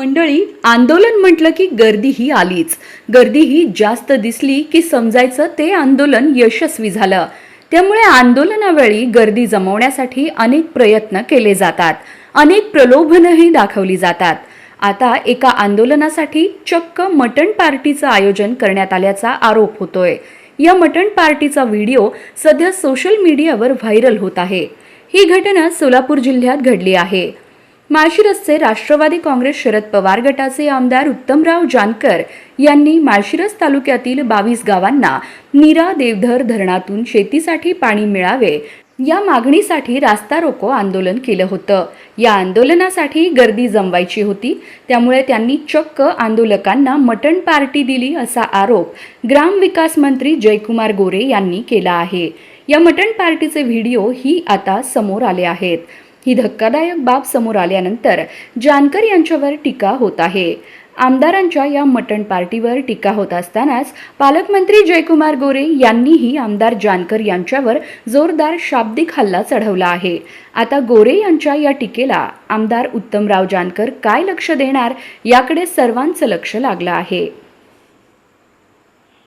मंडळी आंदोलन म्हटलं की गर्दी ही आलीच. गर्दी ही जास्त दिसली की समजायचं ते आंदोलन यशस्वी झालं. त्यामुळे आंदोलनावेळी गर्दी जमवण्यासाठी अनेक प्रयत्न केले जातात. अनेक प्रलोभनही दाखवली जातात. आता एका आंदोलनासाठी चक्क मटण पार्टीचं आयोजन करण्यात आल्याचा आरोप होतोय. या मटण पार्टीचा व्हिडिओ सध्या सोशल मीडियावर व्हायरल होत आहे. ही घटना सोलापूर जिल्ह्यात घडली आहे. माळशिरसचे राष्ट्रवादी काँग्रेस शरद पवार गटाचे आमदार उत्तमराव जानकर यांनी माळशिरस तालुक्यातील बावीस गावांना नीरा देवधर धरणातून शेतीसाठी पाणी मिळावे या मागणीसाठी रास्ता रोको आंदोलन केलं होतं. या आंदोलनासाठी गर्दी जमवायची होती. त्यामुळे त्यांनी चक्क आंदोलकांना मटण पार्टी दिली असा आरोप ग्रामविकास मंत्री जयकुमार गोरे यांनी केला आहे. या मटण पार्टीचे व्हिडिओ ही आता समोर आले आहेत. ही धक्कादायक बाब समोर आल्यानंतर जानकर यांच्यावर टीका होत आहे. आमदारांच्या या मटण पार्टीवर टीका होत असतानाच पालकमंत्री जयकुमार गोरे यांनीही आमदार जानकर यांच्यावर जोरदार शाब्दिक हल्ला चढवला आहे. आता गोरे यांच्या या टीकेला आमदार उत्तमराव जानकर काय लक्ष देणार याकडे सर्वांचं लक्ष लागलं आहे.